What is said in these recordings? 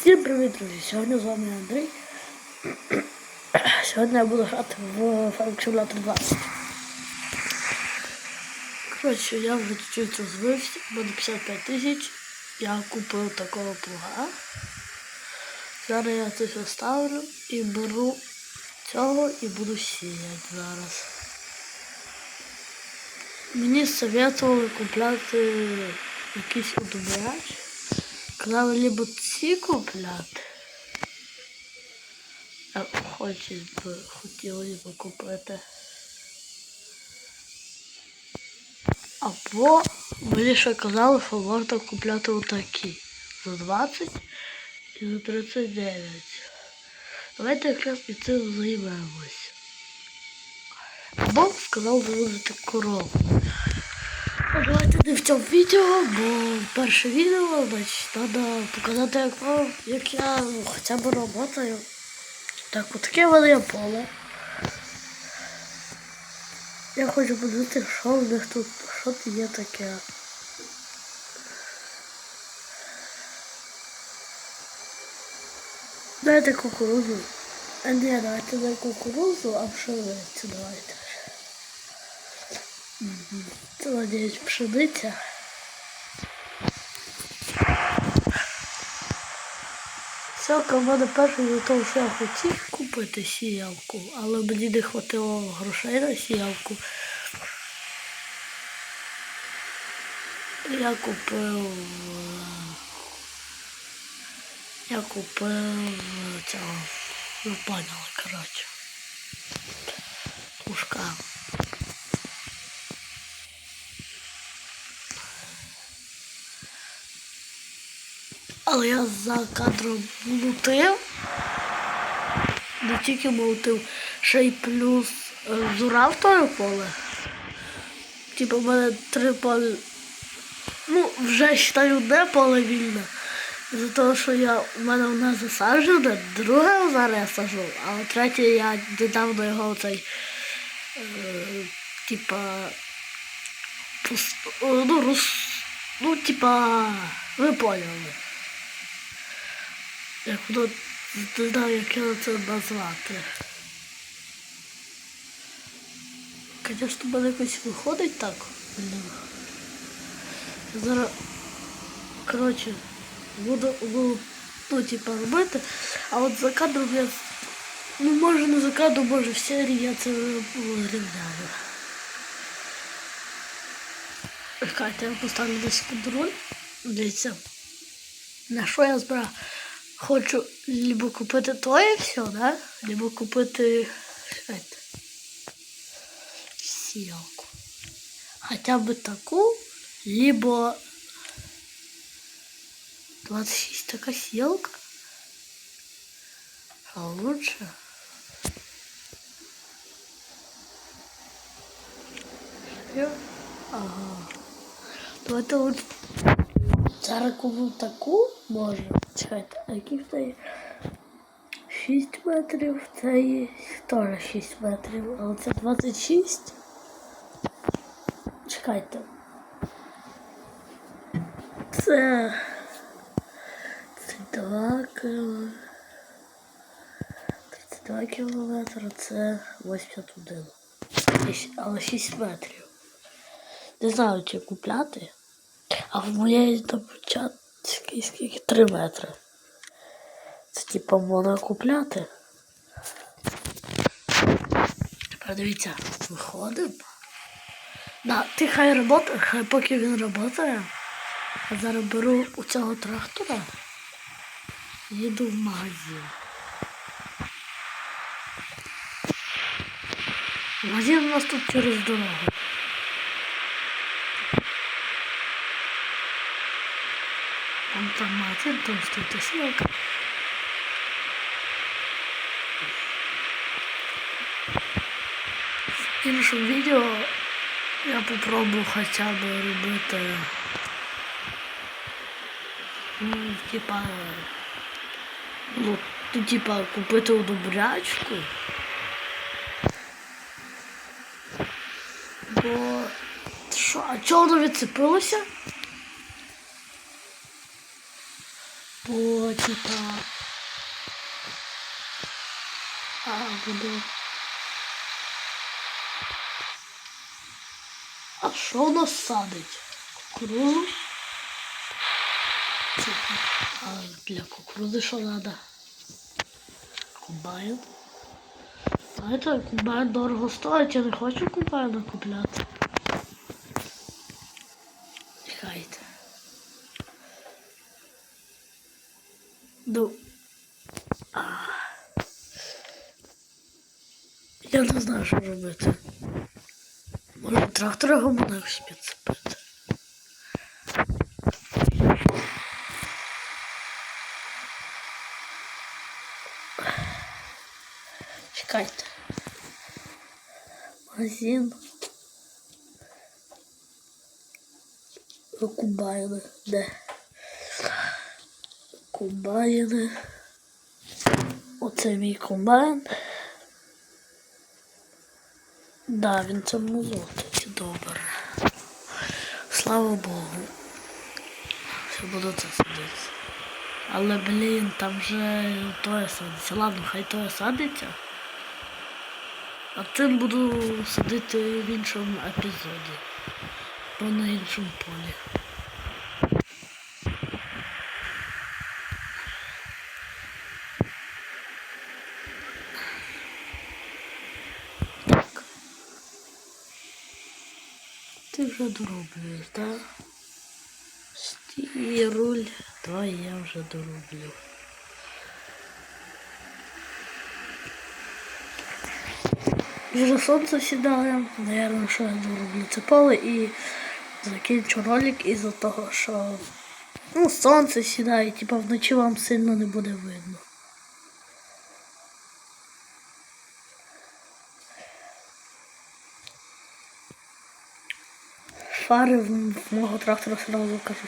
Всім привіт, друзі! Сьогодні з вами Андрій. Сьогодні я буду грати в Farming Simulator 20. Коротше, я вже чуть-чуть розвився, буде 55 тисяч. Я купив такого плуга. Зараз я це все ставлю і беру цього і буду сіяти зараз. Мені советували купляти якийсь удобряч. Казали либо ці купляти. А хочуть би, хотіли б купити. Або мені ще казали, що можна купляти отакі. За 20 і за 39. Давайте якраз і цим займемось. Або сказав заводити корову. Давайте не в цьому відео, бо перше відео, значить, треба показати, як, як я ну, хоча б роботаю. Так, от таке в мене поле. Я хочу подивитися, що в них тут, що тут є таке. Дайте кукурузу. А ні, давайте не кукурузу, а пшеницю давайте. Це, надіюсь, пшениця. Сьока в мене перший до того, що я хотів купити сіялку, але мені не хватило грошей на сіялку. Я купив. Я купив цього. Поняли, коротше. Пушка. Але я за кадром молотив. Не тільки молотив, ще й плюс е, зурав тоє поле. Типу в мене три поле. Ну, вже вважаю, одне поле вільне. За того, що я у мене одне засаджене, друге зараз сажу, а третє я недавно його цей. Е, типа. е, Ну, рус, ну, типа, ви поняли. Як воно не знаю, як це назвати. Звісно, мене якось виходить так. Блін. Я Зараз, коротше, буду, буду ну, типа, робити, а от за кадром я, ну, може не за кадром, може в серії я це виглядаю. Чекайте, я поставлю десь контроль. Дивіться. На що я збираю? Хочу либо купити то і все, да? Либо купити чекайте, сіялку. Хоча б таку, либо 26 така сіялка. А лучше. Що? Ага. Давайте лучше Зараз таку може. Чекайте, а які в неї 6 метрів, це є теж 6 метрів, але це 26. Чекайте. Це. Це 2 км. 32 кілометри, це 81. Але 6 метрів. Не знаю, чи купляти. А в моєї чат скільки, скільки 3 метри. Це типа можна купляти. Тепер дивіться, виходимо. Да, ти хай робота, хай поки він працює. Я зараз беру у цього трактора. Їду в магазин. Магазин у нас тут через дорогу. Там там стоит силка. В іншому відео я попробую хоча б робити. Ну, типа. Ну, типа, купити удобрячку. Бо. Що, а чого воно відцепилося? Потіка. А, буду. А що нас садить? Кукурузу? А для кукурузи що треба? Комбайн. Знаєте, комбайн дорого стоїть, я не хочу комбайна купляти. Чекайте. Ну. А. Я не знаю, що робити. Може трактора його можна якось підцепити. Чекайте. Магазин. Комбайни. Де? Комбайни. Оце мій комбайн. Да, він цьому золотить. Добре. Слава Богу. Все буду це садити. Але, блін, там вже тоє садиться. Ладно, хай тоє садиться. А цим буду садити в іншому епізоді. Бо на іншому полі. Ти вже дороблюєш, так? Стій, руль. Давай я вже дороблю. Вже сонце сідає, наверное, що я дороблю це поле і закінчу ролик із-за того, що ну, сонце сідає, типа вночі вам сильно не буде видно. Фари в мого трактора сразу кажу,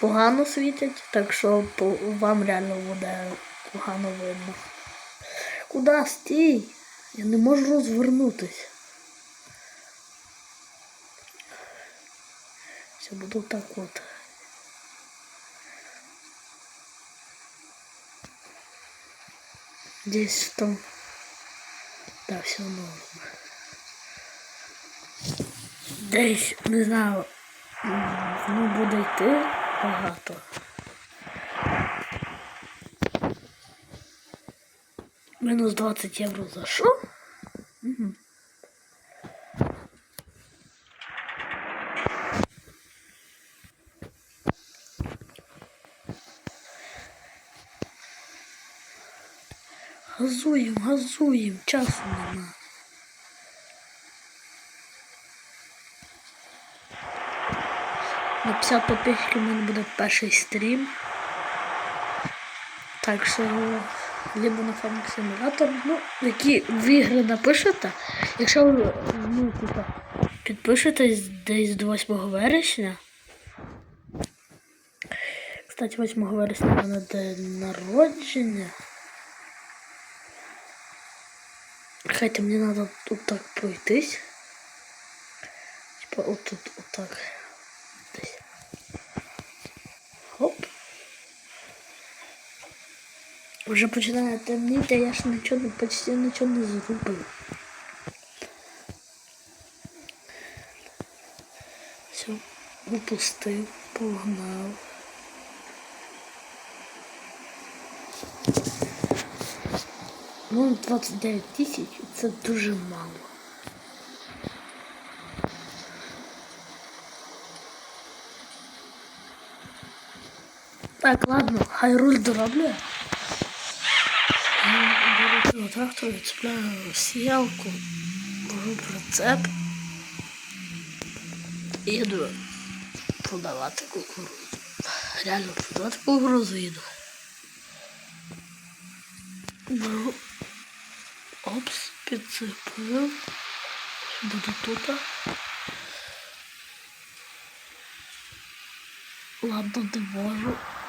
погано світять, так що вам реально буде погано видно. Куда стій? Я не можу розвернутись. Все буду так от. Десь там. Да, все норм. Десь, не знаю, ну буде йти багато. Мінус 20 євро за що? Газуємо, газуємо, часу нема. На 50 у мене буде перший стрім. Так що либо на фармінг симулятор, ну, які в ігри напишете. Якщо ви ну, типа, підпишетесь десь до 8 вересня. Кстати, 8 вересня в мене день народження. Хотя мені надо тут так пройтись. Типа от тут, отак. Десь. Хоп. Вже починає темніти, я ж нічого, почти нічого не зробив. Все, упустив, погнав. Ну, 29 тисяч це дуже мало. Так, ладно, хай руль дороблює. Я беру цього трактора, цепляю сіялку, беру прицеп і їду продавати кукурудзу. Реально продавати кукурудзу їду. Беру опс, підцепив. Буду тут. Ладно, не можу.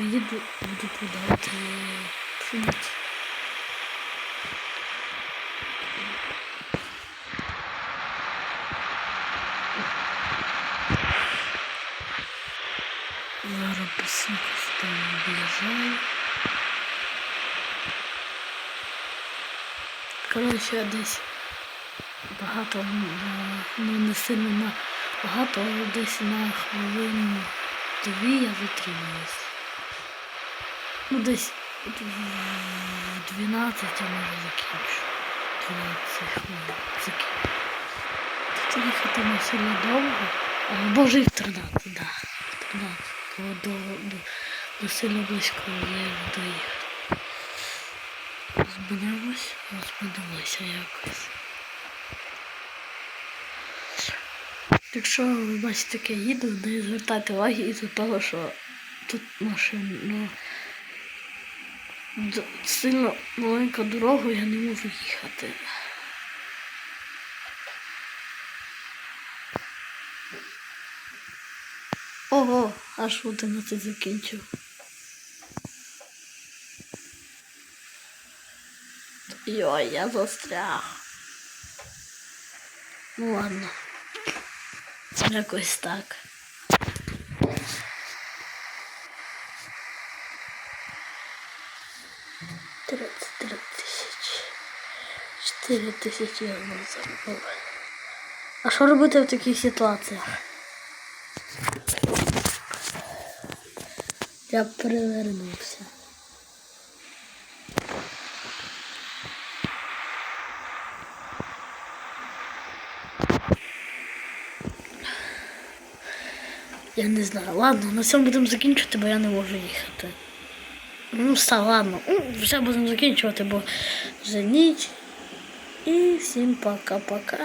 Поїду, буду продавати пшеницю. Зараз писанка там виїжджаю. Коротше, я десь багато, м, ну не сильно на багато, але десь на хвилину дві я затримуюсь. Ну десь 12 я може закінчу. 12 хвилин закінчу. Їхати не сильно довго. А, Боже, і 13, так. Да. 13. Бо до, до, до сильно близько я доїхав. Розбудилась, розбудилася якось. Якщо ви бачите, я їду, не звертайте уваги із-за того, що тут машина ну, сильно маленька дорога, я не можу їхати. Ого, аж 11 закінчив. Йой, я застряг. Ну ладно. Якось так. Тридцять три тисячі. Чотири тисячі я не заробив. А що робити в таких ситуаціях? Я перевернувся. Я не знаю. Ладно, на цьому будемо закінчувати, бо я не можу їхати. Ну, все, ладно. Все Вже будемо закінчувати, бо вже ніч. І всім пока-пока.